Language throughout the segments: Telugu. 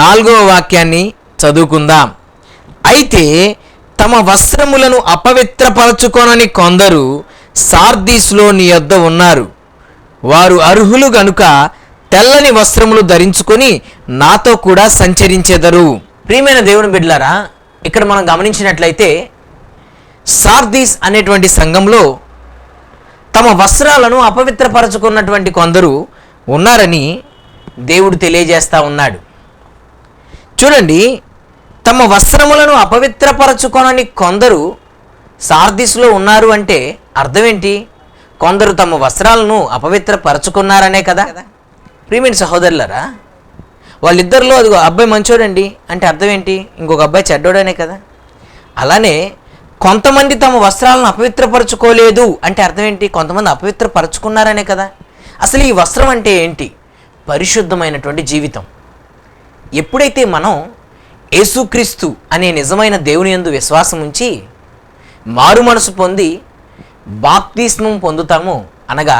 నాలుగవ వాక్యాన్ని చదువుకుందాం. అయితే తమ వస్త్రములను అపవిత్రపరచుకోనని కొందరు సార్దీస్లో నీ యొద్ద ఉన్నారు. వారు అర్హులు గనుక తెల్లని వస్త్రములు ధరించుకొని నాతో కూడా సంచరించెదరు. ప్రియమైన దేవుని బిడ్డలారా ఇక్కడ మనం గమనించినట్లయితే సార్దీస్ అనేటువంటి సంఘంలో తమ వస్త్రాలను అపవిత్రపరచుకున్నటువంటి కొందరు ఉన్నారని దేవుడు తెలియజేస్తా ఉన్నాడు. చూడండి తమ వస్త్రములను అపవిత్రపరచుకొనని కొందరు సార్దిస్లో ఉన్నారు అంటే అర్థం ఏంటి కొందరు తమ వస్త్రాలను అపవిత్రపరచుకున్నారనే కదా? ప్రియమైన సహోదరులరా వాళ్ళిద్దరిలో అదిగో అబ్బాయి మంచోడండి అంటే అర్థం ఏంటి ఇంకొక అబ్బాయి చెడ్డోడనే కదా? అలానే కొంతమంది తమ వస్త్రాలను అపవిత్రపరచుకోలేదు అంటే అర్థం ఏంటి కొంతమంది అపవిత్రపరచుకున్నారనే కదా? అసలు ఈ వస్త్రం అంటే ఏంటి? పరిశుద్ధమైనటువంటి జీవితం. ఎప్పుడైతే మనం యేసుక్రీస్తు అనే నిజమైన దేవుని యందు విశ్వాసం ఉంచి మారు మనసు పొంది బాప్తిస్మం పొందుతామో అనగా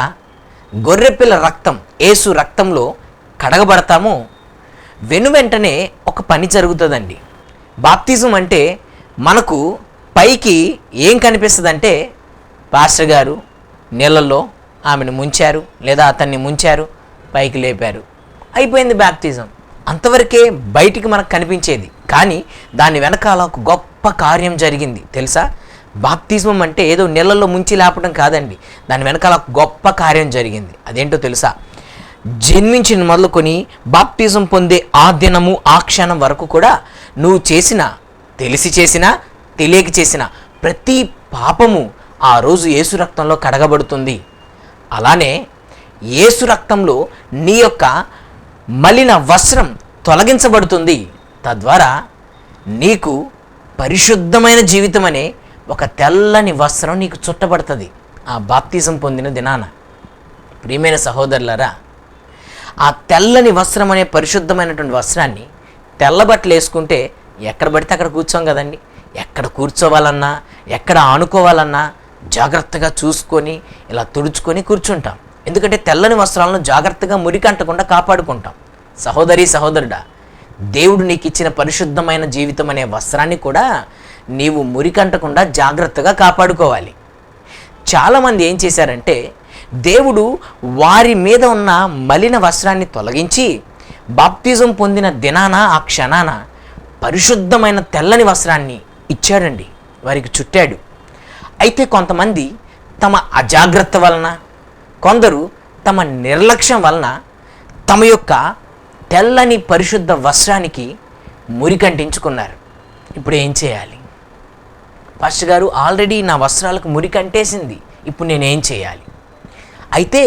గొర్రెపిల్ల రక్తం యేసు రక్తంలో కడగబడతామో వెను వెంటనే ఒక పని జరుగుతుందండి. బాప్తిజం అంటే మనకు పైకి ఏం కనిపిస్తుందంటే పాస్టర్ గారు నీళ్ళల్లో ఆమెను ముంచారు లేదా అతన్ని ముంచారు పైకి లేపారు. అయిపోయింది బాప్తిజం. అంతవరకే బయటికి మనకు కనిపించేది. కానీ దాని వెనకాల ఒక గొప్ప కార్యం జరిగింది. తెలుసా? బాప్తిజం అంటే ఏదో నీళ్ళల్లో ముంచి లేపడం కాదండి. దాని వెనకాల ఒక గొప్ప కార్యం జరిగింది. అదేంటో తెలుసా? జన్మించిన మొదలుకొని బాప్తిజం పొందే ఆ దినము ఆ క్షణం వరకు కూడా నువ్వు చేసిన తెలిసి చేసిన తెలియక చేసిన ప్రతి పాపము ఆ రోజు యేసు రక్తంలో కడగబడుతుంది. అలానే యేసు రక్తంలో నీ యొక్క మలిన వస్త్రం తొలగించబడుతుంది. తద్వారా నీకు పరిశుద్ధమైన జీవితం అనే ఒక తెల్లని వస్త్రం నీకు చుట్టబడుతుంది. ఆ బాప్తిజం పొందిన దినాన. ప్రియమైన సహోదరులరా ఆ తెల్లని వస్త్రం అనే పరిశుద్ధమైనటువంటి వస్త్రాన్ని తెల్ల బట్టలు వేసుకుంటే ఎక్కడ పడితే అక్కడ కూర్చోం కదండి. ఎక్కడ కూర్చోవాలన్నా ఎక్కడ ఆనుకోవాలన్నా జాగ్రత్తగా చూసుకొని ఇలా తుడుచుకొని కూర్చుంటాం. ఎందుకంటే తెల్లని వస్త్రాలను జాగ్రత్తగా మురికంటకుండా కాపాడుకుంటాం. సహోదరి సహోదరుడా దేవుడు నీకు ఇచ్చిన పరిశుద్ధమైన జీవితం అనే వస్త్రాన్ని కూడా నీవు మురికంటకుండా జాగ్రత్తగా కాపాడుకోవాలి. చాలామంది ఏం చేశారంటే దేవుడు వారి మీద ఉన్న మలిన వస్త్రాన్ని తొలగించి బాప్తిజం పొందిన దినాన ఆ క్షణాన పరిశుద్ధమైన తెల్లని వస్త్రాన్ని ఇచ్చాడండి వారికి చుట్టాడు. అయితే కొంతమంది తమ అజాగ్రత్త వలన కొందరు తమ నిర్లక్ష్యం వలన తమ యొక్క తెల్లని పరిశుద్ధ వస్త్రానికి మురికంటించుకున్నారు ఇప్పుడు ఏం చేయాలి? పాస్టర్ గారు ఆల్రెడీ నా వస్త్రాలకు మురికంటేసింది ఇప్పుడు నేనేం చేయాలి? అయితే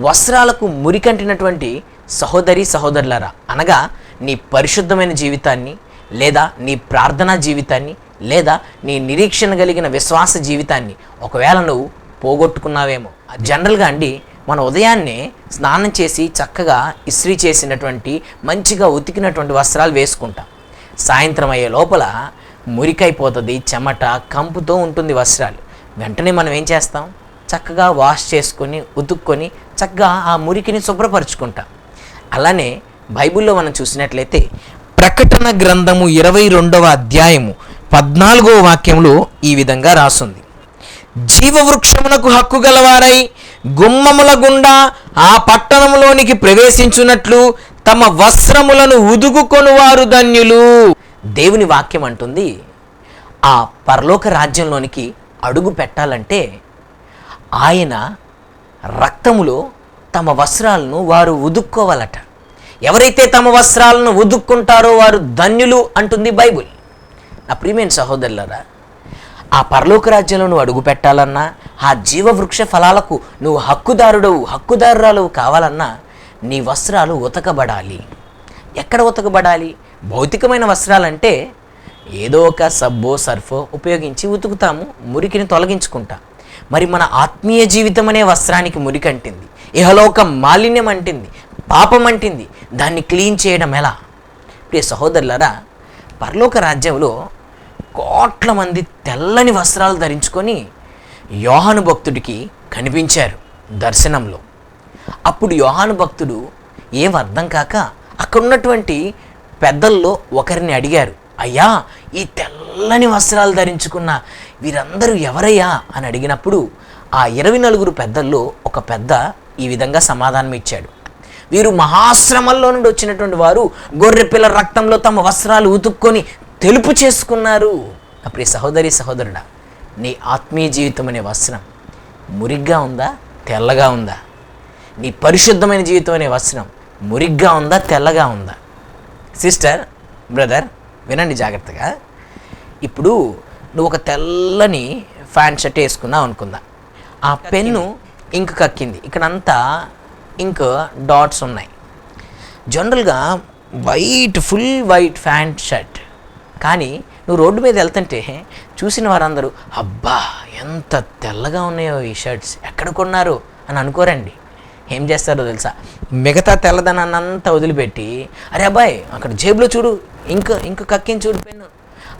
వస్త్రాలకు మురికంటినటువంటి సహోదరి సహోదరులారా అనగా నీ పరిశుద్ధమైన జీవితాన్ని లేదా నీ ప్రార్థనా జీవితాన్ని లేదా నీ నిరీక్షణ కలిగిన విశ్వాస జీవితాన్ని ఒకవేళ నువ్వు పోగొట్టుకున్నావేమో జనరల్గా అండి మన ఉదయాన్నే స్నానం చేసి చక్కగా ఇస్త్రీ చేసినటువంటి మంచిగా ఉతికినటువంటి వస్త్రాలు వేసుకుంటాం. సాయంత్రం అయ్యే లోపల మురికైపోతుంది చెమట కంపుతో ఉంటుంది వస్త్రాలు. వెంటనే మనం ఏం చేస్తాం? చక్కగా వాష్ చేసుకొని ఉతుక్కొని చక్కగా ఆ మురికిని శుభ్రపరచుకుంటాం. అలానే బైబిల్లో మనం చూసినట్లయితే ప్రకటన గ్రంథము ఇరవై రెండవ అధ్యాయము పద్నాలుగవ వాక్యంలో ఈ విధంగా రాసుంది. జీవవృక్షమునకు హక్కు గలవారై గుమ్మముల గుండా ఆ పట్టణములోనికి ప్రవేశించున్నట్లు తమ వస్త్రములను ఉదుగుకొనువారు ధన్యులు. దేవుని వాక్యం అంటుంది ఆ పరలోక రాజ్యంలోనికి అడుగు పెట్టాలంటే ఆయన రక్తములో తమ వస్త్రాలను వారు ఉదుక్కోవాలట. ఎవరైతే తమ వస్త్రాలను ఉదుక్కుంటారో వారు ధన్యులు అంటుంది బైబుల్. నా ప్రియమైన సహోదరులరా ఆ పరలోక రాజ్యంలో నువ్వు అడుగు పెట్టాలన్నా ఆ జీవవృక్ష ఫలాలకు నువ్వు హక్కుదారుడవు హక్కుదారురాలు కావాలన్నా నీ వస్త్రాలు ఉతకబడాలి. ఎక్కడ ఉతకబడాలి? భౌతికమైన వస్త్రాలంటే ఏదో ఒక సబ్బో సర్ఫో ఉపయోగించి ఉతుకుతాము మురికిని తొలగించుకుంటాం. మరి మన ఆత్మీయ జీవితం అనే వస్త్రానికి మురికంటింది ఇహలోక మాలిన్యం అంటింది పాపం అంటింది. దాన్ని క్లీన్ చేయడం ఎలా? ప్రియ సహోదరులరా పరలోక రాజ్యంలో కోట్ల మంది తెల్లని వస్త్రాలు ధరించుకొని యోహాను భక్తుడికి కనిపించారు దర్శనంలో. అప్పుడు యోహాను భక్తుడు ఏం అర్థం కాక అక్కడ ఉన్నటువంటి పెద్దల్లో ఒకరిని అడిగారు అయ్యా ఈ తెల్లని వస్త్రాలు ధరించుకున్న వీరందరూ ఎవరయ్యా? అని అడిగినప్పుడు ఆ ఇరవై నలుగురు పెద్దల్లో ఒక పెద్ద ఈ విధంగా సమాధానం ఇచ్చాడు. వీరు మహాశ్రమంలో నుండి వచ్చినటువంటి వారు గొర్రె పిల్ల రక్తంలో తమ వస్త్రాలు ఉతుక్కొని తెలుపు చేసుకున్నారు. ప్రియ సహోదరి సహోదరుడా నీ ఆత్మీయ జీవితం అనే వస్త్రం మురిగ్గా ఉందా? తెల్లగా ఉందా? నీ పరిశుద్ధమైన జీవితం అనే వస్త్రం మురిగ్గా ఉందా? తెల్లగా ఉందా? సిస్టర్ బ్రదర్ వినండి జాగ్రత్తగా. ఇప్పుడు నువ్వు ఒక తెల్లని ఫ్యాంట్ షర్ట్ వేసుకున్నావు అనుకుందా? ఆ పెన్ను ఇంక్ కక్కింది. ఇక్కడంతా ఇంక్ డాట్స్ ఉన్నాయి. జనరల్గా white full white pant shirt కానీ నువ్వు రోడ్డు మీద వెళ్తుంటే చూసిన వారందరూ అబ్బా ఎంత తెల్లగా ఉన్నాయో ఈ షర్ట్స్. ఎక్కడ కొన్నారు? అని అనుకోరండి. ఏం చేస్తారో తెలుసా? మిగతా తెల్లదనాన్నంతా వదిలిపెట్టి అరే అబ్బాయి అక్కడ జేబులో చూడు. ఇంక ఇంక కక్కిని చూడు పెన్ను.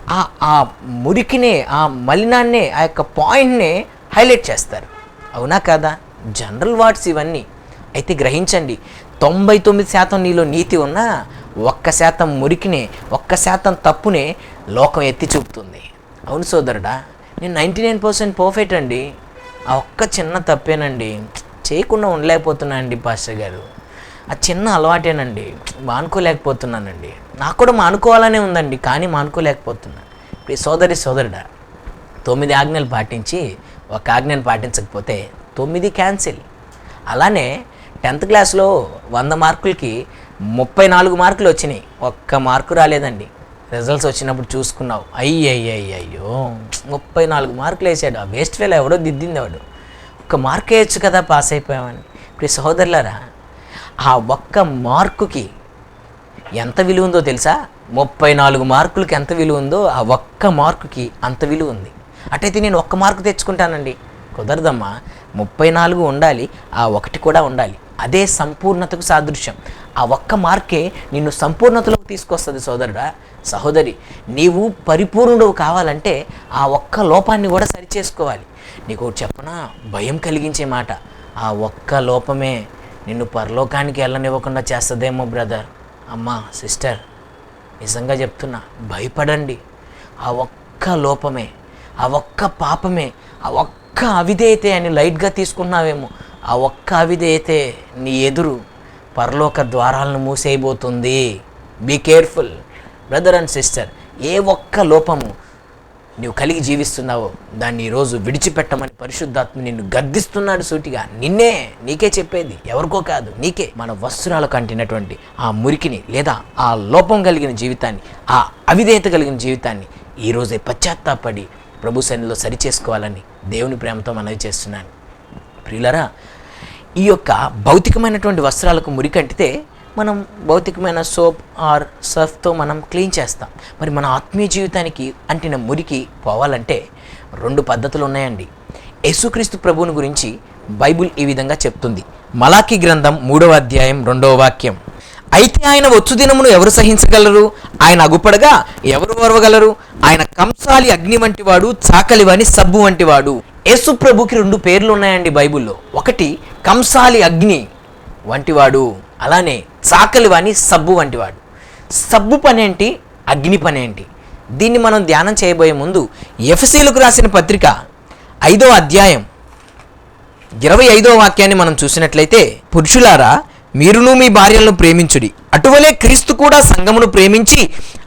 ఆ ఆ మురికినే ఆ మలినాన్నే ఆ యొక్క పాయింట్నే హైలైట్ చేస్తారు. అవునా కాదా? జనరల్ వార్డ్స్ ఇవన్నీ. అయితే గ్రహించండి తొంభై తొమ్మిది శాతం నీలో నీతి ఉన్నా ఒక్క శాతం మురికినే ఒక్క శాతం తప్పునే లోకం ఎత్తి చూపుతుంది. అవును సోదరుడా నేను నైంటీ నైన్ పర్సెంట్ పర్ఫెక్ట్ అండి. ఆ ఒక్క చిన్న తప్పేనండి. చేయకుండా ఉండలేకపోతున్నా అండి పాస్టర్ గారు. ఆ చిన్న అలవాటేనండి. మానుకోలేకపోతున్నానండి. నాకు కూడా మానుకోవాలనే ఉందండి కానీ మానుకోలేకపోతున్నాను ఇప్పుడు సోదరి సోదరుడా తొమ్మిది ఆజ్ఞలు పాటించి ఒక ఆజ్ఞను పాటించకపోతే తొమ్మిది క్యాన్సిల్. అలానే టెన్త్ క్లాస్లో వంద మార్కులకి ముప్పై నాలుగు మార్కులు వచ్చినాయి. ఒక్క మార్కు రాలేదండి. రిజల్ట్స్ వచ్చినప్పుడు చూసుకున్నావు. అయ్యయ్యయ్యో ముప్పై నాలుగు మార్కులు వేసాడు. ఆ వేస్ట్ ఫెయిల్ ఎవడో దిద్దింది ఎవడు ఒక్క మార్క్ వేయచ్చు కదా పాస్ అయిపోయామని. ఇప్పుడు సహోదరులారా ఆ ఒక్క మార్కుకి ఎంత విలువ ఉందో తెలుసా? ముప్పై నాలుగు మార్కులకి ఎంత విలువ ఉందో ఆ ఒక్క మార్కుకి అంత విలువ ఉంది. అటైతే నేను ఒక్క మార్కు తెచ్చుకుంటానండి. కుదరదమ్మా ముప్పై నాలుగు ఉండాలి ఆ ఒకటి కూడా ఉండాలి. అదే సంపూర్ణతకు సాదృశ్యం. ఆ ఒక్క మార్కే నిన్ను సంపూర్ణతలోకి తీసుకొస్తుంది సోదరుడా సహోదరి. నీవు పరిపూర్ణుడు కావాలంటే ఆ ఒక్క లోపాన్ని కూడా సరిచేసుకోవాలి. నీకు చెప్పనా? భయం కలిగించే మాట. ఆ ఒక్క లోపమే నిన్ను పరలోకానికి వెళ్ళనివ్వకుండా చేస్తుందేమో బ్రదర్ అమ్మా సిస్టర్. నిజంగా చెప్తున్నా భయపడండి. ఆ ఒక్క లోపమే ఆ ఒక్క పాపమే ఆ ఒక్క అవిధేయతే అని లైట్గా తీసుకున్నావేమో ఆ ఒక్క అవిధేయతే నీ ఎదురు పరలోక ద్వారాలను మూసేయబోతుంది. Be careful brother and sister ఏ ఒక్క లోపము నువ్వు కలిగి జీవిస్తున్నావో దాన్ని ఈరోజు విడిచిపెట్టమని పరిశుద్ధాత్మ నిన్ను గద్దిస్తున్నాడు సూటిగా. నిన్నే నీకే చెప్పేది ఎవరికో కాదు నీకే. మన వస్త్రాలు కంటినటువంటి ఆ మురికిని లేదా ఆ లోపం కలిగిన జీవితాన్ని ఆ అవిధేయత కలిగిన జీవితాన్ని ఈరోజే పశ్చాత్తాపడి ప్రభు సన్నిలో సరిచేసుకోవాలని దేవుని ప్రేమతో మనవి చేస్తున్నాను. ప్రియులరా ఈ యొక్క భౌతికమైనటువంటి వస్త్రాలకు మురికంటితే మనం భౌతికమైన సోప్ ఆర్ సర్ఫ్తో మనం క్లీన్ చేస్తాం. మరి మన ఆత్మీయ జీవితానికి అంటిన మురికి పోవాలంటే రెండు పద్ధతులు ఉన్నాయండి. యేసుక్రీస్తు ప్రభువుని గురించి బైబిల్ ఈ విధంగా చెప్తుంది. మలాకి గ్రంథం మూడవ అధ్యాయం రెండవ వాక్యం. అయితే ఆయన వచ్చు దినమును ఎవరు సహించగలరు? ఆయన అగుపడగా ఎవరు ఓర్వగలరు? ఆయన కంసాలి అగ్ని వంటివాడు చాకలివాని సబ్బు వంటివాడు. యేసుప్రభుకి రెండు పేర్లు ఉన్నాయండి బైబిల్లో. ఒకటి కంసాలి అగ్ని వంటివాడు అలానే చాకలివాని సబ్బు వంటివాడు. సబ్బు పనేంటి? అగ్ని పనేంటి? దీన్ని మనం ధ్యానం చేయబోయే ముందు ఎఫ్సీలకు రాసిన పత్రిక ఐదో అధ్యాయం ఇరవై ఐదో వాక్యాన్ని మనం చూసినట్లయితే పురుషులారా మీరును మీ భార్యలను ప్రేమించుడి. అటువలే క్రీస్తు కూడా సంఘమును ప్రేమించి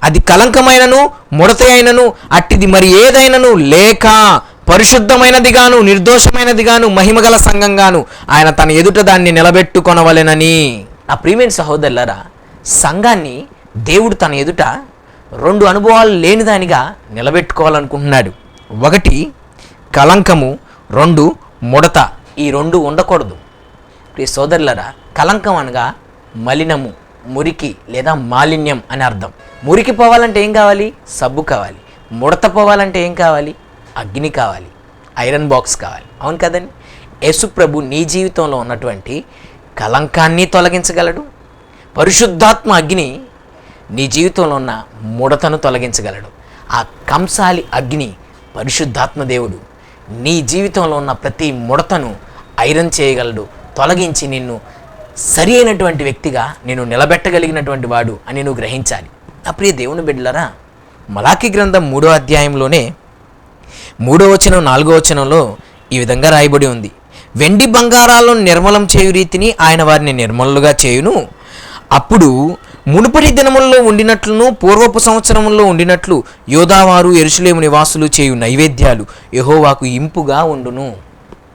అది కలంకమైనను ముడత అయినను అట్టిది మరి ఏదైనను లేక పరిశుద్ధమైనదిగాను నిర్దోషమైనదిగాను మహిమగల సంఘంగాను ఆయన తన ఎదుట దాన్ని నిలబెట్టుకొనవలెనని. నా ప్రియమైన సహోదరులరా సంఘాన్ని దేవుడు తన ఎదుట రెండు అనుభవాలు లేనిదానిగా నిలబెట్టుకోవాలనుకుంటున్నాడు. ఒకటి కలంకము రెండు ముడత. ఈ రెండు ఉండకూడదు. ప్రియ సోదరులరా కలంకం అనగా మలినము మురికి లేదా మాలిన్యం అని అర్థం. మురికి పోవాలంటే ఏం కావాలి? సబ్బు కావాలి. ముడత పోవాలంటే ఏం కావాలి? అగ్ని కావాలి ఐరన్ బాక్స్ కావాలి. అవును కదండి? యేసు ప్రభు నీ జీవితంలో ఉన్నటువంటి కలంకాన్ని తొలగించగలడు. పరిశుద్ధాత్మ అగ్ని నీ జీవితంలో ఉన్న ముడతను తొలగించగలడు. ఆ కంసాలి అగ్ని పరిశుద్ధాత్మ దేవుడు నీ జీవితంలో ఉన్న ప్రతి ముడతను ఐరన్ చేయగలడు తొలగించి నిన్ను సరి అయినటువంటి వ్యక్తిగా నేను నిలబెట్టగలిగినటువంటి వాడు అని నువ్వు గ్రహించాలి. నా ప్రియ దేవుని బిడ్డలరా మలాఖీ గ్రంథం మూడో అధ్యాయంలోనే మూడో వచనం నాలుగో వచనంలో ఈ విధంగా రాయబడి ఉంది. వెండి బంగారాలను నిర్మలం చేయు రీతిని ఆయన వారిని నిర్మలుగా చేయును. అప్పుడు మునుపటి దినముల్లో ఉండినట్లును పూర్వపు సంవత్సరంలో ఉండినట్లు యోధావారు ఎరుసలేము నివాసులు చేయు నైవేద్యాలు యహోవాకు ఇంపుగా ఉండును.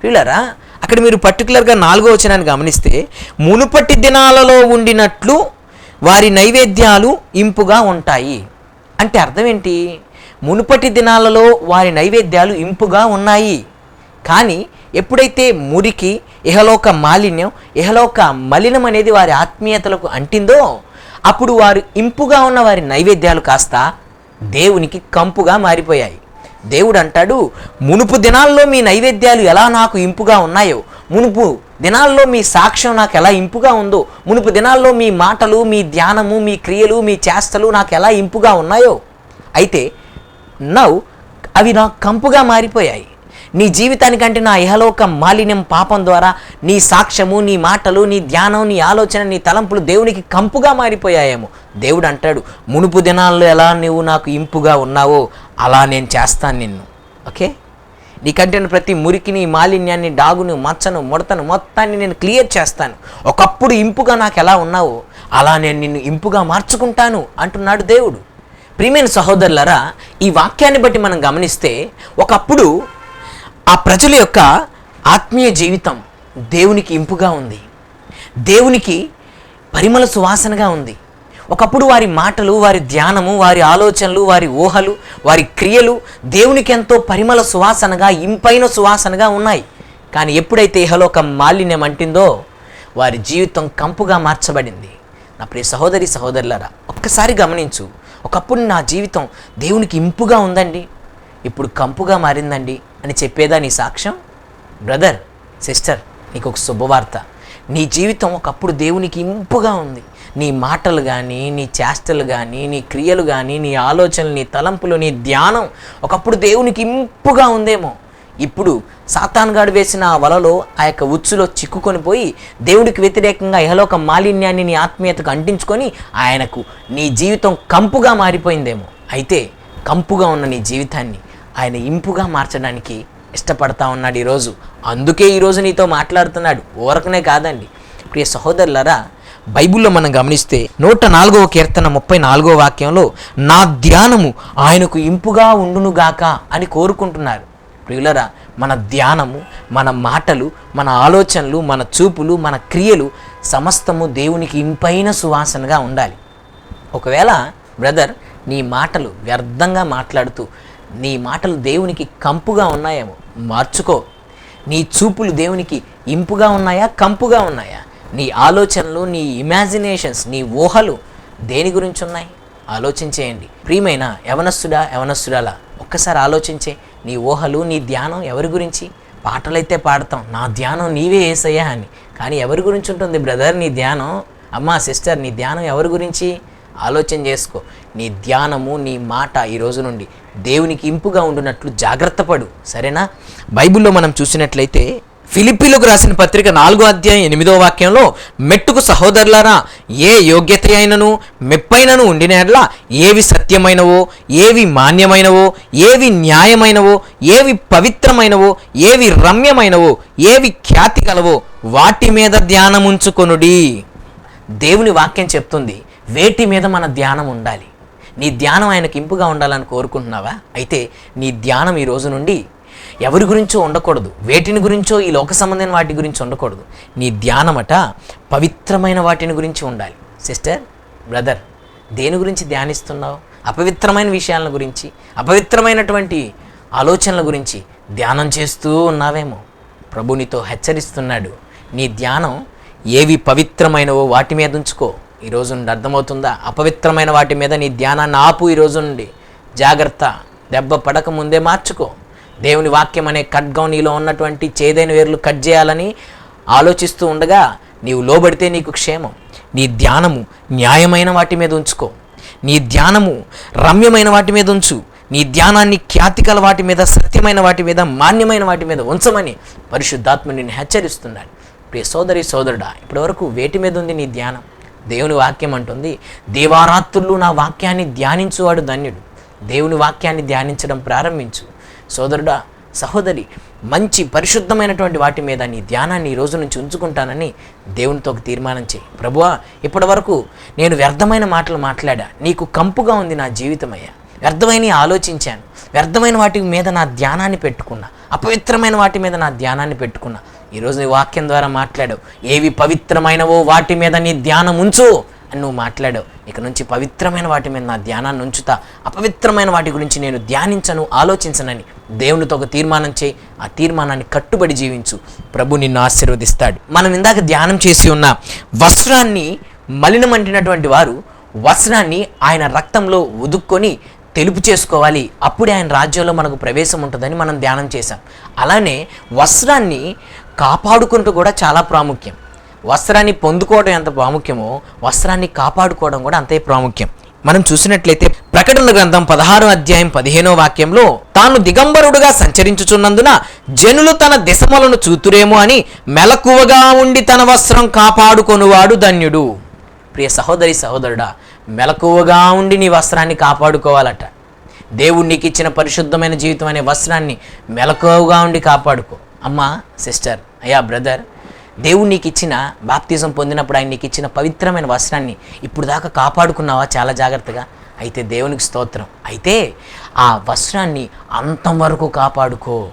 వీళ్ళరా అక్కడ మీరు పర్టికులర్గా నాలుగో వచనాన్ని గమనిస్తే మునుపటి దినాలలో ఉండినట్లు వారి నైవేద్యాలు ఇంపుగా ఉంటాయి. అంటే అర్థం ఏంటి? మునుపటి దినాలలో వారి నైవేద్యాలు ఇంపుగా ఉన్నాయి. కానీ ఎప్పుడైతే మురికి ఇహలోక మాలిన్యం ఇహలోక మలినం అనేది వారి ఆత్మీయతలకు అంటిందో అప్పుడు వారు ఇంపుగా ఉన్న వారి నైవేద్యాలు కాస్త దేవునికి కంపుగా మారిపోయాయి. దేవుడు అంటాడు మునుపు దినాల్లో మీ నైవేద్యాలు ఎలా నాకు ఇంపుగా ఉన్నాయో మునుపు దినాల్లో మీ సాక్ష్యం నాకు ఎలా ఇంపుగా ఉందో మునుపు దినాల్లో మీ మాటలు మీ ధ్యానము మీ క్రియలు మీ చేష్టలు నాకు ఎలా ఇంపుగా ఉన్నాయో. అయితే నౌ అవి నాకు కంపుగా మారిపోయాయి. నీ జీవితానికంటే నా ఇహలోక మాలిన్యం పాపం ద్వారా నీ సాక్ష్యము నీ మాటలు నీ ధ్యానం నీ ఆలోచన నీ తలంపులు దేవునికి కంపుగా మారిపోయాయేమో. దేవుడు అంటాడు మునుపు దినాల్లో ఎలా నువ్వు నాకు ఇంపుగా ఉన్నావో అలా నేను చేస్తాను నిన్ను. ఓకే? నీకంటే ప్రతి మురికిని మాలిన్యాన్ని డాగును మచ్చను ముడతను మొత్తాన్ని నేను క్లియర్ చేస్తాను. ఒకప్పుడు ఇంపుగా నాకు ఎలా ఉన్నావో అలా నేను నిన్ను ఇంపుగా మార్చుకుంటాను అంటున్నాడు దేవుడు. ప్రియమైన సహోదరులరా ఈ వాక్యాన్ని బట్టి మనం గమనిస్తే ఒకప్పుడు ఆ ప్రజల యొక్క ఆత్మీయ జీవితం దేవునికి ఇంపుగా ఉంది. దేవునికి పరిమళ సువాసనగా ఉంది. ఒకప్పుడు వారి మాటలు వారి ధ్యానము వారి ఆలోచనలు వారి ఊహలు వారి క్రియలు దేవునికి ఎంతో పరిమళ సువాసనగా ఇంపైన సువాసనగా ఉన్నాయి. కానీ ఎప్పుడైతే ఇహలోక మాలిన్యం అంటిందో వారి జీవితం కంపుగా మార్చబడింది. నా ప్రియ సహోదరి సహోదరులరా ఒక్కసారి గమనించు ఒకప్పుడు నా జీవితం దేవునికి ఇంపుగా ఉందండి. ఇప్పుడు కంపుగా మారిందండి అని చెప్పేదా నీ సాక్ష్యం? బ్రదర్ సిస్టర్ నీకు ఒక శుభవార్త. నీ జీవితం ఒకప్పుడు దేవునికి ఇంపుగా ఉంది. నీ మాటలు కానీ నీ చేష్టలు కానీ నీ క్రియలు కానీ నీ ఆలోచనలు నీ తలంపులు నీ ధ్యానం ఒకప్పుడు దేవునికి ఇంపుగా ఉందేమో. ఇప్పుడు సాతాన్గాడు వేసిన ఆ వలలో ఆ యొక్క ఉచ్చులో చిక్కుకొని పోయి దేవుడికి వ్యతిరేకంగా ఇహలోక మాలిన్యాన్ని నీ ఆత్మీయతకు అంటించుకొని ఆయనకు నీ జీవితం కంపుగా మారిపోయిందేమో. అయితే కంపుగా ఉన్న నీ జీవితాన్ని ఆయన ఇంపుగా మార్చడానికి ఇష్టపడతా ఉన్నాడు ఈరోజు. అందుకే ఈరోజు నీతో మాట్లాడుతున్నాడు. ఓరకనే కాదండి. ప్రియ సహోదరులరా బైబిల్లో మనం గమనిస్తే నూట నాలుగవ కీర్తన ముప్పై నాలుగవ వాక్యంలో నా ధ్యానము ఆయనకు ఇంపుగా ఉండునుగాక అని కోరుకుంటున్నారు. ప్రియులరా మన ధ్యానము మన మాటలు మన ఆలోచనలు మన చూపులు మన క్రియలు సమస్తము దేవునికి ఇంపైన సువాసనగా ఉండాలి. ఒకవేళ బ్రదర్ నీ మాటలు వ్యర్థంగా మాట్లాడుతూ నీ మాటలు దేవునికి కంపుగా ఉన్నాయేమో మార్చుకో. నీ చూపులు దేవునికి ఇంపుగా ఉన్నాయా కంపుగా ఉన్నాయా? నీ ఆలోచనలు నీ ఇమాజినేషన్స్ నీ ఊహలు దేని గురించి ఉన్నాయి? ఆలోచించేయండి. ప్రియమైన యవనస్తుడా యవనస్తుడాలా ఒక్కసారి ఆలోచించే నీ ఊహలు నీ ధ్యానం ఎవరి గురించి? పాటలైతే పాడతాం. నా ధ్యానం నీవే ఏసయ్యా అని. కానీ ఎవరి గురించి ఉంటుంది బ్రదర్? నీ ధ్యానం? అమ్మా సిస్టర్ నీ ధ్యానం ఎవరి గురించి? ఆలోచన చేసుకో. నీ ధ్యానము నీ మాట ఈ రోజు నుండి దేవునికి ఇంపుగా ఉండునట్లు జాగ్రత్త పడు. సరేనా? బైబిల్లో మనం చూసినట్లయితే ఫిలిప్పీలకు రాసిన పత్రిక నాలుగో అధ్యాయం ఎనిమిదో వాక్యంలో మెట్టుకు సహోదరులారా ఏ యోగ్యత అయినను మెప్పైనను ఉండినట్లా ఏవి సత్యమైనవో ఏవి మాన్యమైనవో ఏవి న్యాయమైనవో ఏవి పవిత్రమైనవో ఏవి రమ్యమైనవో ఏవి ఖ్యాతి కలవో వాటి మీద ధ్యానముంచుకొనుడి దేవుని వాక్యం చెప్తుంది వేటి మీద మన ధ్యానం ఉండాలి. నీ ధ్యానం ఆయనకి ఇంపుగా ఉండాలని కోరుకుంటున్నావా? అయితే నీ ధ్యానం ఈ రోజు నుండి ఎవరి గురించో ఉండకూడదు. వేటిని గురించో ఈ లోక సంబంధమైన వాటి గురించి ఉండకూడదు. నీ ధ్యానమట పవిత్రమైన వాటిని గురించి ఉండాలి. సిస్టర్ బ్రదర్ దేని గురించి ధ్యానిస్తున్నావు? అపవిత్రమైన విషయాల గురించి అపవిత్రమైనటువంటి ఆలోచనల గురించి ధ్యానం చేస్తూ ఉన్నావేమో. ప్రభునితో హెచ్చరిస్తున్నాడు. నీ ధ్యానం ఏవి పవిత్రమైనవో వాటి మీద ఉంచుకో. ఈ రోజు నుండి అర్థమవుతుందా? అపవిత్రమైన వాటి మీద నీ ధ్యానాన్ని ఆపు. ఈ రోజు నుండి జాగ్రత్త. దెబ్బ పడక ముందే మార్చుకో. దేవుని వాక్యం అనే ఖడ్గం నీలో ఉన్నటువంటి చేదైన వేర్లు కట్ చేయాలని ఆలోచిస్తూ ఉండగా నీవు లోబడితే నీకు క్షేమం నీ ధ్యానము న్యాయమైన వాటి మీద ఉంచుకో నీ ధ్యానము రమ్యమైన వాటి మీద ఉంచు నీ ధ్యానాన్ని ఖ్యాతికల వాటి మీద సత్యమైన వాటి మీద మాన్యమైన వాటి మీద ఉంచమని పరిశుద్ధాత్మ నిన్ను హెచ్చరిస్తున్నాడు. ప్రియ సోదరి సోదరుడా ఇప్పటివరకు వేటి మీద ఉంది నీ ధ్యానం? దేవుని వాక్యం అంటుంది దేవారాత్రులు నా వాక్యాన్ని ధ్యానించువాడు ధన్యుడు. దేవుని వాక్యాన్ని ధ్యానించడం ప్రారంభించు. సోదరుడా సహోదరి మంచి పరిశుద్ధమైనటువంటి వాటి మీద నీ ధ్యానాన్ని ఈ రోజు నుంచి ఉంచుకుంటానని దేవునితో ఒక తీర్మానం చేయి. ప్రభువా ఇప్పటి వరకు నేను వ్యర్థమైన మాటలు మాట్లాడా. నీకు కంపుగా ఉంది నా జీవితమయ్యా వ్యర్థమైన ఆలోచించాను. వ్యర్థమైన వాటి మీద నా ధ్యానాన్ని పెట్టుకున్నా. అపవిత్రమైన వాటి మీద నా ధ్యానాన్ని పెట్టుకున్నా. ఈరోజు నీ వాక్యం ద్వారా మాట్లాడావు. ఏవి పవిత్రమైనవో వాటి మీద నీ ధ్యానం ఉంచు అని నువ్వు మాట్లాడావు. ఇక నుంచి పవిత్రమైన వాటి మీద నా ధ్యానాన్ని ఉంచుతా. అపవిత్రమైన వాటి గురించి నేను ధ్యానించను ఆలోచించనని దేవునితో ఒక తీర్మానం చేయి ఆ తీర్మానాన్ని కట్టుబడి జీవించు. ప్రభు నిన్ను ఆశీర్వదిస్తాడు. మనం ఇందాక ధ్యానం చేసి ఉన్న వస్త్రాన్ని మలినమంటినటువంటి వారు వస్త్రాన్ని ఆయన రక్తంలో ఉదుక్కొని తెలుపు చేసుకోవాలి. అప్పుడే ఆయన రాజ్యంలో మనకు ప్రవేశం ఉంటుందని మనం ధ్యానం చేశాం. అలానే వస్త్రాన్ని కాపాడుకుంటూ కూడా చాలా ప్రాముఖ్యం. వస్త్రాన్ని పొందుకోవడం ఎంత ప్రాముఖ్యమో వస్త్రాన్ని కాపాడుకోవడం కూడా అంతే ప్రాముఖ్యం. మనం చూసినట్లయితే ప్రకటన గ్రంథం పదహారో అధ్యాయం పదిహేనో వాక్యంలో తాను దిగంబరుడుగా సంచరించుచున్నందున జనులు తన దిశములను చూతురేమో అని మెలకువగా ఉండి తన వస్త్రం కాపాడుకొనువాడు ధన్యుడు. ప్రియ సహోదరి సహోదరుడా మెలకువగా ఉండి నీ వస్త్రాన్ని కాపాడుకోవాలట. దేవుడు నీకు ఇచ్చిన పరిశుద్ధమైన జీవితం అనే వస్త్రాన్ని మెలకువగా ఉండి కాపాడుకో. అమ్మా సిస్టర్ అయ్యా బ్రదర్ దేవుడు నీకు ఇచ్చిన బాప్తిజం పొందినప్పుడు ఆయన నీకు ఇచ్చిన పవిత్రమైన వస్త్రాన్ని ఇప్పుడు దాకా కాపాడుకున్నావా? చాలా జాగ్రత్తగా. అయితే దేవునికి స్తోత్రం. అయితే ఆ వస్త్రాన్ని అంతం వరకు కాపాడుకో.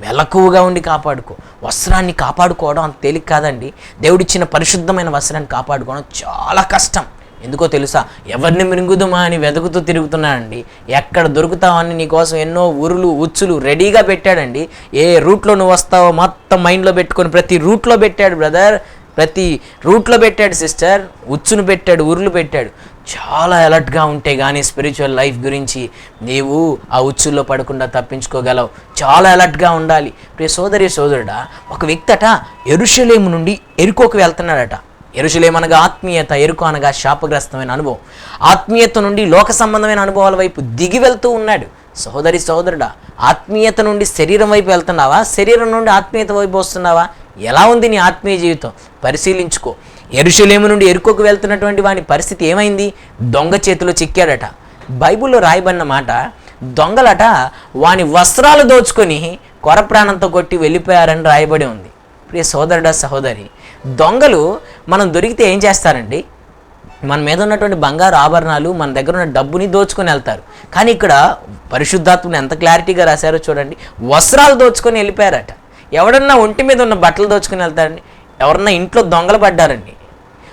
మెలకువగా ఉండి కాపాడుకో. వస్త్రాన్ని కాపాడుకోవడం అంత తేలిక కాదండి. దేవుడిచ్చిన పరిశుద్ధమైన వస్త్రాన్ని కాపాడుకోవడం చాలా కష్టం. ఎందుకో తెలుసా? ఎవరిని మింగుదుమా అని వెతుకుతూ తిరుగుతున్నాడండి. ఎక్కడ దొరుకుతావని నీకోసం ఎన్నో ఉరులు ఉచ్చులు రెడీగా పెట్టాడండి. ఏ రూట్లో నువ్వు వస్తావో మొత్తం మైండ్లో పెట్టుకొని ప్రతి రూట్లో పెట్టాడు బ్రదర్. ప్రతి రూట్లో పెట్టాడు సిస్టర్. ఉచ్చును పెట్టాడు ఉరులు పెట్టాడు. చాలా అలర్ట్గా ఉంటే కానీ స్పిరిచువల్ లైఫ్ గురించి నీవు ఆ ఉచ్చుల్లో పడకుండా తప్పించుకోగలవు. చాలా అలర్ట్గా ఉండాలి. ప్రియ సోదరి సోదరుడా ఒక వ్యక్తి అట ఎరుషలేము నుండి ఎరుకోకు వెళ్తున్నాడట. ఎరుషలేమనగా ఆత్మీయత ఎరుకు అనగా శాపగ్రస్తమైన అనుభవం. ఆత్మీయత నుండి లోక సంబంధమైన అనుభవాల వైపు దిగి వెళ్తూ ఉన్నాడు. సహోదరి సహోదరుడా ఆత్మీయత నుండి శరీరం వైపు వెళ్తున్నావా? శరీరం నుండి ఆత్మీయత వైపు వస్తున్నావా? ఎలా ఉంది నీ ఆత్మీయ జీవితం? పరిశీలించుకో. ఎరుషులేము నుండి ఎరుకోకు వెళ్తున్నటువంటి వాని పరిస్థితి ఏమైంది? దొంగ చేతిలో చిక్కాడట. బైబిల్లో రాయబడిన మాట దొంగలట వాని వస్త్రాలు దోచుకొని కొర ప్రాణంతో కొట్టి వెళ్ళిపోయారని రాయబడి ఉంది. ప్రియ సోదరుడా సహోదరి దొంగలు మనం దొరికితే ఏం చేస్తారండి? మన మీద ఉన్నటువంటి బంగారు ఆభరణాలు మన దగ్గర ఉన్న డబ్బుని దోచుకొని వెళ్తారు. కానీ ఇక్కడ పరిశుద్ధాత్మను ఎంత క్లారిటీగా రాశారో చూడండి. వస్త్రాలు దోచుకొని వెళ్ళిపోయారట. ఎవడన్నా ఒంటి మీద ఉన్న బట్టలు దోచుకొని వెళ్తారండి? ఎవరన్నా ఇంట్లో దొంగలు పడ్డారండి?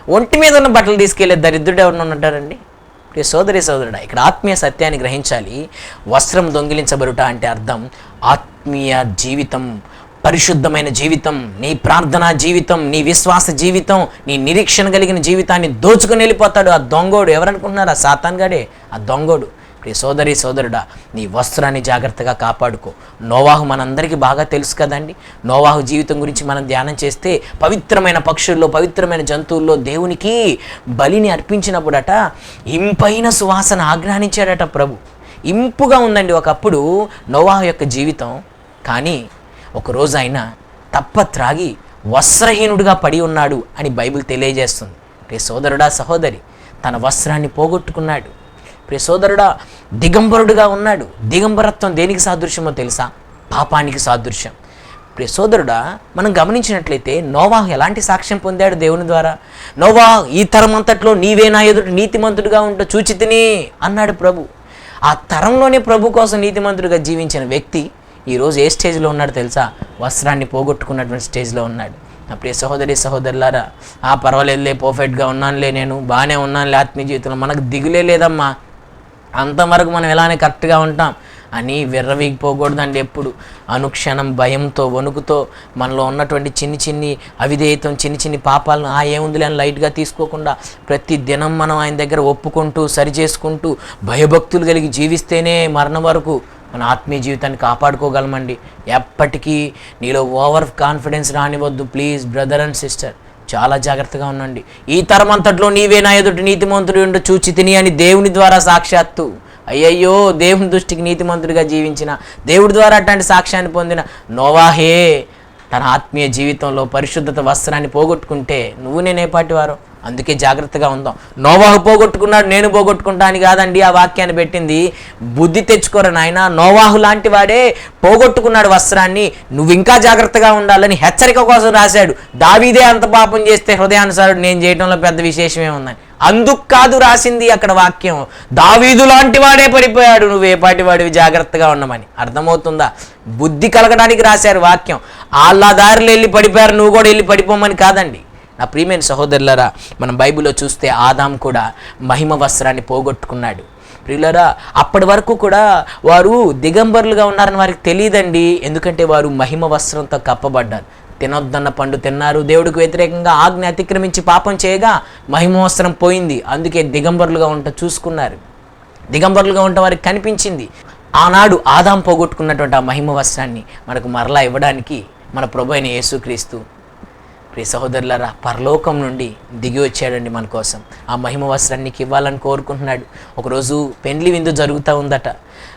ఒంటి మీద ఉన్న బట్టలు తీసుకెళ్ళే దరిద్రుడు ఎవరన్నా ఉంటారండి ప్రియ సోదరి సోదరుడా ఇక్కడ ఆత్మీయ సత్యాన్ని గ్రహించాలి. వస్త్రం దొంగిలించబడుట అంటే అర్థం ఆత్మీయ జీవితం. పరిశుద్ధమైన జీవితం నీ ప్రార్థనా జీవితం నీ విశ్వాస జీవితం నీ నిరీక్షణ కలిగిన జీవితాన్ని దోచుకుని వెళ్ళిపోతాడు ఆ దొంగోడు. ఎవరనుకుంటున్నారు? ఆ సాతాన్గాడే ఆ దొంగోడు. ప్రియ సోదరి సోదరుడా నీ వస్త్రాన్ని జాగ్రత్తగా కాపాడుకో. నోవాహు మనందరికీ బాగా తెలుసు కదండి. నోవాహు జీవితం గురించి మనం ధ్యానం చేస్తే పవిత్రమైన పక్షుల్లో పవిత్రమైన జంతువుల్లో దేవునికి బలిని అర్పించినప్పుడట ఇంపైన సువాసన ఆగ్రహించాడట ప్రభు. ఇంపుగా ఉందండి ఒకప్పుడు నోవాహు యొక్క జీవితం. కానీ ఒకరోజు ఆయన తప్ప త్రాగి వస్త్రహీనుడిగా పడి ఉన్నాడు అని బైబిల్ తెలియజేస్తుంది. ప్రియ సోదరుడా సహోదరి తన వస్త్రాన్ని పోగొట్టుకున్నాడు. ప్రియ సోదరుడా దిగంబరుడుగా ఉన్నాడు. దిగంబరత్వం దేనికి సాదృశ్యమో తెలుసా? పాపానికి సాదృశ్యం. ప్రియ సోదరుడా మనం గమనించినట్లయితే నోవాహ్ ఎలాంటి సాక్ష్యం పొందాడు దేవుని ద్వారా? నోవాహ్ ఈ తరం అంతట్లో నీవే నా ఎదుటి నీతిమంతుడిగా ఉంటూ చూచితిని అన్నాడు ప్రభు. ఆ తరంలోనే ప్రభు కోసం నీతిమంతుడిగా జీవించిన వ్యక్తి ఈరోజు ఏ స్టేజ్లో ఉన్నాడు తెలుసా? వస్త్రాన్ని పోగొట్టుకున్నటువంటి స్టేజ్లో ఉన్నాడు. నా ప్రియ సహోదరి సహోదరులారా ఆ పర్వాలేదులే పర్ఫెక్ట్గా ఉన్నానులే నేను బాగానే ఉన్నానులే ఆత్మీయ జీవితంలో. మనకు దిగులే లేదమ్మా. అంతవరకు మనం ఎలానే కరెక్ట్గా ఉంటాం. అని విర్రవీగిపోకూడదండి ఎప్పుడు. అనుక్షణం భయంతో వణుకుతో మనలో ఉన్నటువంటి చిన్ని చిన్ని అవిధేయతం చిన్ని చిన్ని పాపాలను ఆ ఏముందిలే అని లైట్గా తీసుకోకుండా ప్రతి దినం మనం ఆయన దగ్గర ఒప్పుకుంటూ సరి చేసుకుంటూ భయభక్తులు కలిగి జీవిస్తేనే మరణం వరకు మన ఆత్మీయ జీవితాన్ని కాపాడుకోగలమండి. ఎప్పటికీ నీలో ఓవర్ కాన్ఫిడెన్స్ రానివద్దు. ప్లీజ్ బ్రదర్ అండ్ సిస్టర్ చాలా జాగ్రత్తగా ఉండండి. ఈ తరం అంతట్లో నీవే నా ఎదుటి నీతిమంతుడు ఉండు. చూచి తిని అని దేవుని ద్వారా సాక్షాత్తు. అయ్యయ్యో దేవుని దృష్టికి నీతిమంతుడిగా జీవించిన దేవుడి ద్వారా అట్లాంటి సాక్ష్యాన్ని పొందిన నోవాహే తన ఆత్మీయ జీవితంలో పరిశుద్ధత వస్త్రాన్ని పోగొట్టుకుంటే నువ్వు నేనేపాటి వారు అందుకే జాగ్రత్తగా ఉందాం. నోవాహు పోగొట్టుకున్నాడు నేను పోగొట్టుకుంటా అని కాదండి ఆ వాక్యాన్ని పెట్టింది. బుద్ధి తెచ్చుకోరు నాయన నోవాహు లాంటి వాడే పోగొట్టుకున్నాడు వస్త్రాన్ని. నువ్వు ఇంకా జాగ్రత్తగా ఉండాలని హెచ్చరిక కోసం రాశాడు. దావీదే అంత పాపం చేస్తే హృదయానుసారుడు నేను చేయడంలో పెద్ద విశేషమే ఉందని. అందుకు కాదు రాసింది అక్కడ వాక్యం. దావీదు లాంటి వాడే పడిపోయాడు నువ్వు ఏ పాటి వాడివి జాగ్రత్తగా ఉండమని. అర్థమవుతుందా? బుద్ధి కలగడానికి రాశారు వాక్యం. వాళ్ళ దారిలో వెళ్ళి పడిపోయారు నువ్వు కూడా వెళ్ళి పడిపోమని కాదండి. నా ప్రియమైన సహోదరులరా మనం బైబిల్లో చూస్తే ఆదాం కూడా మహిమ వస్త్రాన్ని పోగొట్టుకున్నాడు. ప్రియులరా అప్పటి వరకు కూడా వారు దిగంబరులుగా ఉన్నారని వారికి తెలియదండి. ఎందుకంటే వారు మహిమ వస్త్రంతో కప్పబడ్డారు. తినొద్దన్న పండు తిన్నారు. దేవుడికి వ్యతిరేకంగా ఆజ్ఞ అతిక్రమించి పాపం చేయగా మహిమ వస్త్రం పోయింది. అందుకే దిగంబరులుగా ఉంట చూసుకున్నారు. దిగంబరులుగా ఉండటం వారికి కనిపించింది. ఆనాడు ఆదాం పోగొట్టుకున్నటువంటి ఆ మహిమ వస్త్రాన్ని మనకు మరలా ఇవ్వడానికి మన ప్రభు అయిన యేసుక్రీస్తు ప్రియ సహోదరులారా పరలోకం నుండి దిగి వచ్చాడండి మన కోసం. ఆ మహిమ వస్త్రాన్ని ఇవ్వాలని కోరుకుంటున్నాడు. ఒకరోజు పెండ్లి విందు జరుగుతూ ఉందట.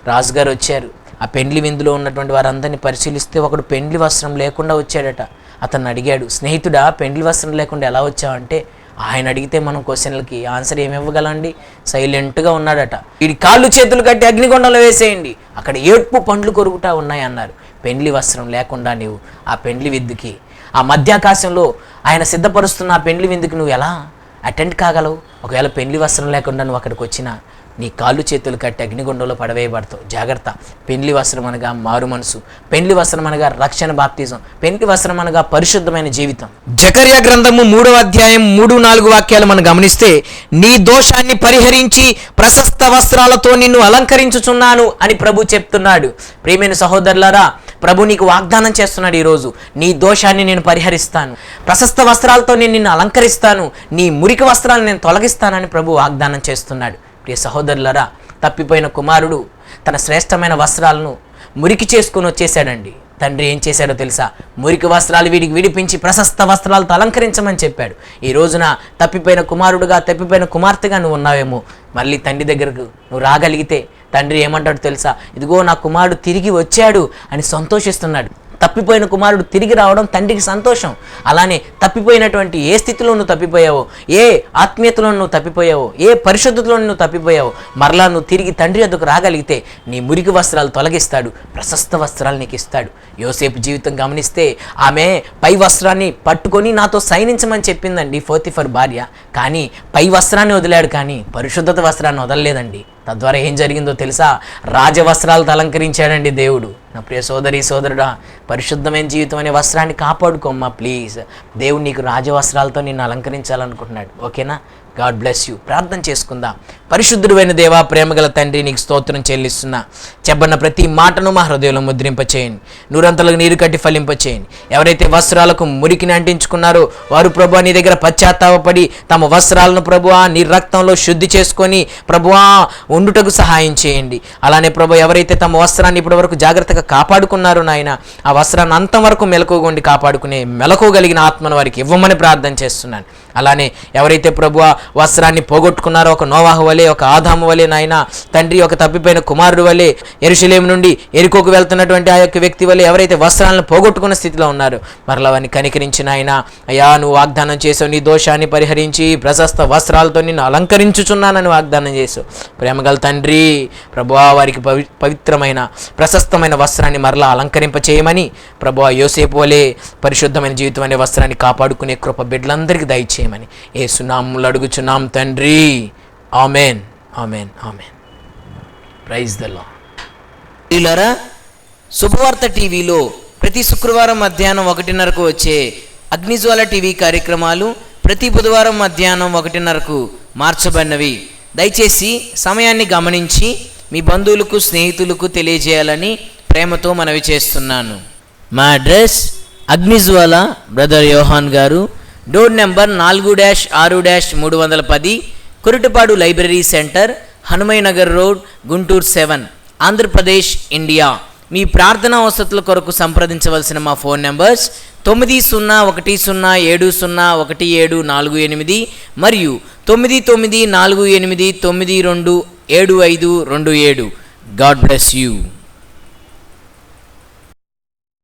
రాజుగారు వచ్చారు. ఆ పెండ్లి విందులో ఉన్నటువంటి వారందరినీ పరిశీలిస్తే ఒకడు పెండ్లి వస్త్రం లేకుండా వచ్చాడట. అతను అడిగాడు స్నేహితుడా పెండ్లి వస్త్రం లేకుండా ఎలా వచ్చావంటే ఆయన అడిగితే మనం క్వశ్చన్లకి ఆన్సర్ ఏమి ఇవ్వగలండి? సైలెంట్గా ఉన్నాడట. వీడి కాళ్ళు చేతులు కట్టి అగ్నికొండంలో వేసేయండి. అక్కడ ఏడ్పు పండ్లు కొరుకుటా ఉన్నాయి అన్నారు. పెండ్లి వస్త్రం లేకుండా నీవు ఆ పెండ్లి విద్దుకి ఆ మధ్యాకాశంలో ఆయన సిద్ధపరుస్తున్న ఆ పెండ్లి విందుకు నువ్వు ఎలా అటెండ్ కాగలవు? ఒకవేళ పెండ్లి వస్త్రం లేకుండా నువ్వు అక్కడికి వచ్చినా నీ కాళ్ళు చేతులు కట్టి అగ్నిగుండంలో పడవేయబడతావు. జాగ్రత్త. పెండ్లి వస్త్రం అనగా మారు మనసు. పెండ్లి వస్త్రం అనగా రక్షణ బాప్తిజం. పెండ్లి వస్త్రం అనగా పరిశుద్ధమైన జీవితం. జకర్య గ్రంథము మూడవ అధ్యాయం మూడు నాలుగు వాక్యాలు మనం గమనిస్తే నీ దోషాన్ని పరిహరించి ప్రశస్త వస్త్రాలతో నిన్ను అలంకరించుచున్నాను అని ప్రభు చెప్తున్నాడు. ప్రియమైన సహోదరులారా ప్రభు నీకు వాగ్దానం చేస్తున్నాడు ఈరోజు. నీ దోషాన్ని నేను పరిహరిస్తాను. ప్రశస్త వస్త్రాలతో నేను నిన్ను అలంకరిస్తాను. నీ మురికి వస్త్రాలను నేను తొలగిస్తానని ప్రభు వాగ్దానం చేస్తున్నాడు. ప్రియ సహోదరులరా తప్పిపోయిన కుమారుడు తన శ్రేష్టమైన వస్త్రాలను మురికి చేసుకుని వచ్చేసాడండి తండ్రి ఏం చేశాడో తెలుసా? మురికి వస్త్రాలు వీడికి విడిపించి ప్రశస్త వస్త్రాలతో అలంకరించమని చెప్పాడు. ఈ రోజున తప్పిపోయిన కుమారుడుగా తప్పిపోయిన కుమార్తెగా నువ్వు ఉన్నావేమో. మళ్ళీ తండ్రి దగ్గరకు నువ్వు రాగలిగితే తండ్రి ఏమంటాడు తెలుసా? ఇదిగో నా కుమారుడు తిరిగి వచ్చాడు అని సంతోషిస్తున్నాడు. తప్పిపోయిన కుమారుడు తిరిగి రావడం తండ్రికి సంతోషం. అలానే తప్పిపోయినటువంటి ఏ స్థితిలో నువ్వు తప్పిపోయావో ఏ ఆత్మీయతలో నువ్వు తప్పిపోయావో ఏ పరిశుద్ధతలో నువ్వు తప్పిపోయావో మరలా నువ్వు తిరిగి తండ్రి వద్దకు రాగలిగితే నీ మురికి వస్త్రాలు తొలగిస్తాడు ప్రశస్త వస్త్రాలు నీకు ఇస్తాడు. యోసేపు జీవితం గమనిస్తే ఆమె పై వస్త్రాన్ని పట్టుకొని నాతో సైనించమని చెప్పిందండి ఫోతిఫర్ భార్య. కానీ పై వస్త్రాన్ని వదిలాడు కానీ పరిశుద్ధత వస్త్రాన్ని వదలలేదండి. తద్వారా ఏం జరిగిందో తెలుసా? రాజవస్త్రాలతో అలంకరించాడండి దేవుడు. నా ప్రియ సోదరి సోదరుడా పరిశుద్ధమైన జీవితం అనే వస్త్రాన్ని కాపాడుకోమ్మా ప్లీజ్ దేవుడు నీకు రాజవస్త్రాలతో నిన్ను అలంకరించాలనుకుంటున్నాడు. ఓకేనా? గాడ్ బ్లెస్ యూ ప్రార్థన చేసుకుందాం. పరిశుద్ధుడైన దేవా ప్రేమగల తండ్రి నీకు స్తోత్రం చెల్లిస్తున్నా. చెప్పన్న ప్రతి మాటను మా హృదయంలో ముద్రింపచేయండి. నూరంతలకు నీరు కట్టి ఫలింపచేయండి. ఎవరైతే వస్త్రాలకు మురికిని అంటించుకున్నారో వారు ప్రభు నీ దగ్గర పశ్చాత్తాపడి తమ వస్త్రాలను ప్రభువా నీ రక్తంలో శుద్ధి చేసుకొని ప్రభువా ఉండుటకు సహాయం చేయండి. అలానే ప్రభు ఎవరైతే తమ వస్త్రాన్ని ఇప్పటి వరకు జాగ్రత్తగా కాపాడుకున్నారో నాయన ఆ వస్త్రాన్ని అంతం వరకు మెలకువగొండి కాపాడుకునే మెలకువగలిగిన ఆత్మను వారికి ఇవ్వమని ప్రార్థన చేస్తున్నాను. అలానే ఎవరైతే ప్రభు వస్త్రాన్ని పోగొట్టుకున్నారో ఒక నోవాహు వలె ఒక ఆదాము వలె నాయన తండ్రి ఒక తప్పిపోయిన కుమారుడు వలె ఎరుషలేం నుండి ఎరుకోకు వెళ్తున్నటువంటి ఆ యొక్క వ్యక్తి వలె ఎవరైతే వస్త్రాలను పోగొట్టుకున్న స్థితిలో ఉన్నారు మరలా వారిని కనికరించిన ఆయన అయ్యా నువ్వు వాగ్దానం చేసావు నీ దోషాన్ని పరిహరించి ప్రశస్త వస్త్రాలతో నిన్ను అలంకరించుచున్నానని వాగ్దానం చేసావు. ప్రేమగల తండ్రి ప్రభువా వారికి పవి పవిత్రమైన ప్రశస్తమైన వస్త్రాన్ని మరలా అలంకరింప చేయమని ప్రభువా యోసేపు వలె పరిశుద్ధమైన జీవితం అనే వస్త్రాన్ని కాపాడుకునే కృప బిడ్డలందరికీ దయచేయమని ఏ సునాములు అడుగుచున్నాం తండ్రి. Amen amen amen. Praise the లా శుభవార్త టీవీలో ప్రతి శుక్రవారం మధ్యాహ్నం ఒకటిన్నరకు వచ్చే అగ్నిజ్వాల టీవీ కార్యక్రమాలు ప్రతి బుధవారం మధ్యాహ్నం ఒకటిన్నరకు మార్చబడినవి. దయచేసి సమయాన్ని గమనించి మీ బంధువులకు స్నేహితులకు తెలియజేయాలని ప్రేమతో మనవి చేస్తున్నాను. మా అడ్రస్ అగ్నిజ్వాల బ్రదర్ యోహాన్ గారు. డోర్ నెంబర్ నాలుగు డాష్ ఆరు డ్యాష్ మూడు వందల పది Kurutapadu library centre Hanumayanagar road Guntur seven Andhra Pradesh India. మీ ప్రార్థనా వసతుల కొరకు సంప్రదించవలసిన మా ఫోన్ నెంబర్స్ తొమ్మిది సున్నా ఒకటి సున్నా ఏడు సున్నా ఒకటి ఏడు నాలుగు ఎనిమిది మరియు తొమ్మిది తొమ్మిది నాలుగు ఎనిమిది తొమ్మిది రెండు ఏడు ఐదు రెండు ఏడు. God bless you.